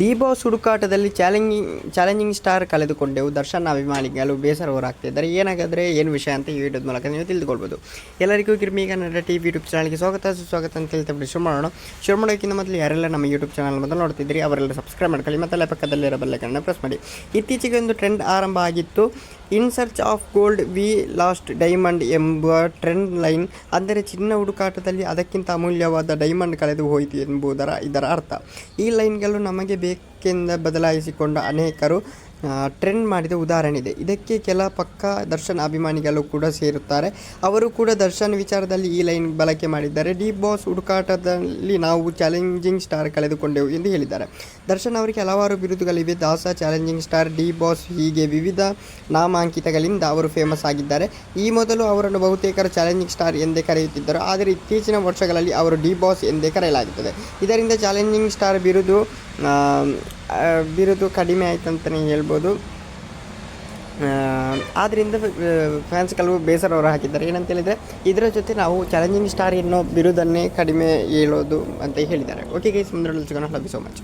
D boss ಹುಡುಕಾಟದಲ್ಲಿ challenging challenging star ಕಳೆದುಕೊಂಡೆವು. ದರ್ಶನ್ ಅಭಿಮಾನಿಗಳು ಬೇಸರ ಹೊರಾಗ್ತಿದ್ದಾರೆ. ಏನಾಗಾದರೆ, ಏನು ವಿಷಯ ಅಂತ ಈ ವಿಡಿಯೋದ ಮೂಲಕ ನೀವು ತಿಳಿದುಕೊಳ್ಬೋದು. ಎಲ್ಲರಿಗೂ ಕಿರ್ಮಿ ಕನ್ನಡ ಟಿ ವಿ ಯೂಟ್ಯೂಬ್ ಚಾನಲ್ಗೆ ಸ್ವಾಗತ. ಸುಸ್ವಾಗತ ಅಂತ ಹೇಳ್ತಾ ಶುರು ಮಾಡೋಣ. ಶುರು ಮಾಡೋಕ್ಕಿಂತ ಮೊದಲು ಯಾರೆಲ್ಲ ನಮ್ಮ ಯೂಟ್ಯೂಬ್ ಚಾನಲ್ ಮೊದಲು ನೋಡ್ತಿದ್ದೀರಿ, ಅವರೆಲ್ಲ ಸಬ್ಸ್ಕ್ರೈಬ್ ಮಾಡ್ಕೊಳ್ಳಿ, ಮತ್ತೆ ಪಕ್ಕದಲ್ಲಿರೋ ಬೆಲ್ಲೈಕನ್ನ ಪ್ರೆಸ್ ಮಾಡಿ. ಇತ್ತೀಚೆಗೆ ಒಂದು ಟ್ರೆಂಡ್ ಆರಂಭ ಆಗಿತ್ತು. In search of gold we lost diamond ಎಂಬ ಟ್ರೆಂಡ್ ಲೈನ್ ಅಂದರೆ ಚಿನ್ನ ಹುಡುಕಾಟದಲ್ಲಿ ಅದಕ್ಕಿಂತ ಅಮೂಲ್ಯವಾದ ಡೈಮಂಡ್ ಕಳೆದು ಹೋಯಿತು ಎಂಬುದರ ಇದರ ಅರ್ಥ. ಈ ಲೈನ್ಗಳು ನಮಗೆ ಬೇಕೆಂದ ಬದಲಾಯಿಸಿಕೊಂಡ ಅನೇಕರು ಟ್ರೆಂಡ್ ಮಾಡಿದ ಉದಾಹರಣೆ ಇದೆ. ಇದಕ್ಕೆ ಕೆಲ ಪಕ್ಕ ದರ್ಶನ್ ಅಭಿಮಾನಿಗಳು ಕೂಡ ಸೇರುತ್ತಾರೆ. ಅವರು ಕೂಡ ದರ್ಶನ್ ವಿಚಾರದಲ್ಲಿ ಈ ಲೈನ್ ಬಳಕೆ ಮಾಡಿದ್ದಾರೆ. ಡಿ ಬಾಸ್ ಹುಡುಕಾಟದಲ್ಲಿ ನಾವು ಚಾಲೆಂಜಿಂಗ್ ಸ್ಟಾರ್ ಕಳೆದುಕೊಂಡೆವು ಎಂದು ಹೇಳಿದ್ದಾರೆ. ದರ್ಶನ್ ಅವರಿಗೆ ಹಲವಾರು ಬಿರುದುಗಳಿವೆ. ದಾಸ ಚಾಲೆಂಜಿಂಗ್ ಸ್ಟಾರ್ ಡಿ ಬಾಸ್ ಹೀಗೆ ವಿವಿಧ ನಾಮಾಂಕಿತಗಳಿಂದ ಅವರು ಫೇಮಸ್ ಆಗಿದ್ದಾರೆ. ಈ ಮೊದಲು ಅವರನ್ನು ಬಹುತೇಕರು ಚಾಲೆಂಜಿಂಗ್ ಸ್ಟಾರ್ ಎಂದೇ ಕರೆಯುತ್ತಿದ್ದರು. ಆದರೆ ಇತ್ತೀಚಿನ ವರ್ಷಗಳಲ್ಲಿ ಅವರು ಡಿ ಬಾಸ್ ಎಂದೇ ಕರೆಯಲಾಗುತ್ತದೆ. ಇದರಿಂದ ಚಾಲೆಂಜಿಂಗ್ ಸ್ಟಾರ್ ಬಿರುದು ಬಿರುದು ಕಡಿಮೆ ಆಯ್ತು ಅಂತಲೇ ಹೇಳ್ಬೋದು. ಆದ್ದರಿಂದ ಫ್ಯಾನ್ಸ್ ಕೆಲವು ಬೇಸರವರು ಹಾಕಿದ್ದಾರೆ. ಏನಂತ ಹೇಳಿದರೆ, ಇದರ ಜೊತೆ ನಾವು ಚಾಲೆಂಜಿಂಗ್ ಸ್ಟಾರ್ ಎನ್ನೋ ಬಿರುದನ್ನೇ ಕಡಿಮೆ ಹೇಳೋದು ಅಂತ ಹೇಳಿದ್ದಾರೆ. ಓಕೆ ಗೈಸ್ ಮುಂದೆ ಸಿಗೋಣ. Love you so much